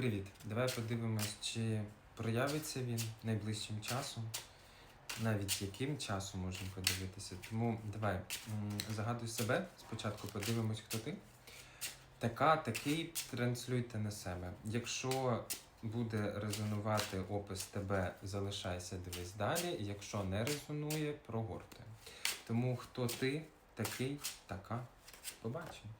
Привіт. Давай подивимось, чи проявиться він найближчим часом. Навіть яким часом можемо подивитися. Тому давай загадуй себе. Спочатку подивимось, хто ти. Така, такий транслюйте на себе. Якщо буде резонувати опис тебе, залишайся, дивись далі. Якщо не резонує, прогортай. Тому хто ти, такий, така. Побачимо.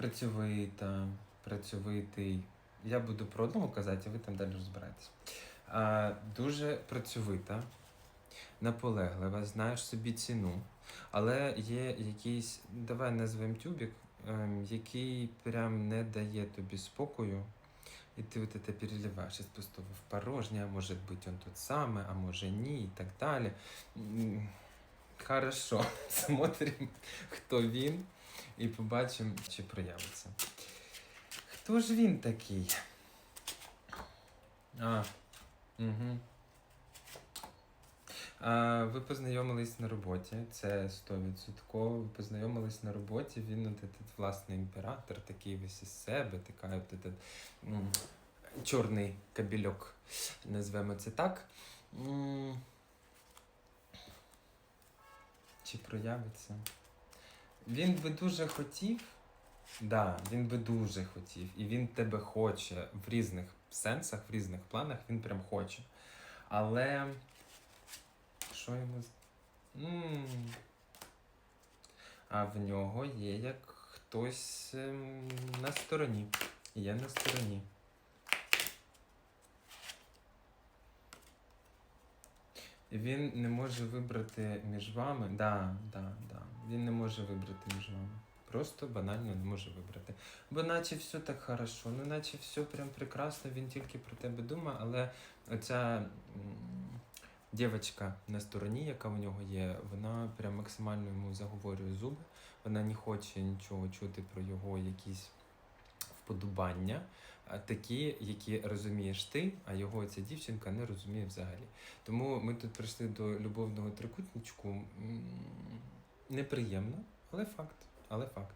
Працьовита, працьовитий. Я буду про одного казати, а ви там далі розбираєтесь. Дуже працьовита, наполеглива, знаєш собі ціну, але є якийсь, давай назвемо тюбік, ем, який прям не дає тобі спокою. І ти от це переливаєш із пустого в порожнє, а може бути он тут саме, а може ні, і так далі. Хорошо, смотрим, хто він, і побачимо, чи проявиться. Хто ж він такий? А, угу. А, ви познайомились на роботі, це 100%. Ви познайомились на роботі, він от этот власний імператор, такий весь із себе, така от этот, м, чорний кабельок, назвемо це так. Чи проявиться? Він би дуже хотів, да, він би дуже хотів, і він тебе хоче в різних сенсах, в різних планах, він прям хоче. Але що йому. з- М. А в нього є як хтось ем, на стороні. Є на стороні. Він не може вибрати між вами. Да, да, да. Він не може вибрати між вами. Просто банально не може вибрати. Бо наче все так хорошо, ну наче все прям прекрасно, він тільки про тебе думає, але оця дівчинка на стороні, яка у нього є, вона прям максимально йому заговорює зуби. Вона не хоче нічого чути про його якісь вподобання, такі, які розумієш ти, а його ця дівчинка не розуміє взагалі. Тому ми тут прийшли до любовного трикутничку. Неприємно, але факт. Але факт.